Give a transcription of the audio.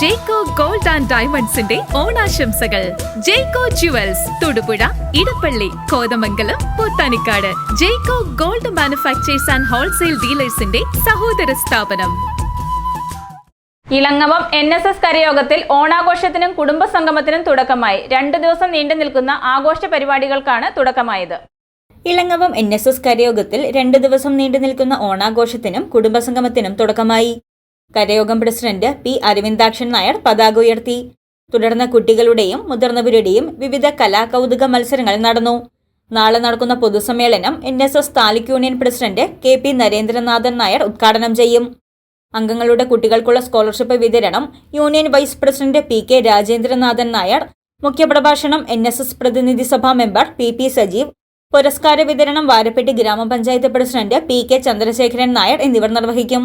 ജേക്കോ gold and ഡയമണ്ട്സിന്റെ ഓണാശംസകൾ. Jecko jewels Thodupuzha Edappally Kothamangalam Pothanikkad. Jecko gold manufacturers and wholesale ഡീലേഴ്സിന്റെ സഹോദര സ്ഥാപനം. Elangavam N S S കരയോഗത്തിൽ ഓണാഘോഷത്തിനും കുടുംബസംഗമത്തിനും തുടക്കമായി. രണ്ടു ദിവസം നീണ്ടു നിൽക്കുന്ന ആഘോഷ പരിപാടികൾക്കാണ് തുടക്കമായത്. ഇളങ്ങവം എൻ എസ് എസ് കരയോഗത്തിൽ രണ്ട് ദിവസം നീണ്ടു നിൽക്കുന്ന ഓണാഘോഷത്തിനും കുടുംബസംഗമത്തിനും തുടക്കമായി. കരയോഗം പ്രസിഡന്റ് പി അരവിന്ദാക്ഷൻ നായർ പതാക ഉയർത്തി. തുടർന്ന് കുട്ടികളുടെയും മുതിർന്നവരുടെയും വിവിധ കലാകൗതുക മത്സരങ്ങൾ നടന്നു. നാളെ നടക്കുന്ന പൊതുസമ്മേളനം N S S taluk union president K P Narendranathan Nair ഉദ്ഘാടനം ചെയ്യും. അംഗങ്ങളുടെ കുട്ടികൾക്കുള്ള സ്കോളർഷിപ്പ് വിതരണം union vice president P K Rajendranathan Nair മുഖ്യപ്രഭാഷണം എൻ എസ് എസ് പ്രതിനിധി സഭാ മെമ്പർ പി പി സജീവ് പുരസ്കാര വിതരണം വാരപ്പെട്ടി ഗ്രാമപഞ്ചായത്ത് president P K Chandrasekharan Nair എന്നിവർ നിർവഹിക്കും.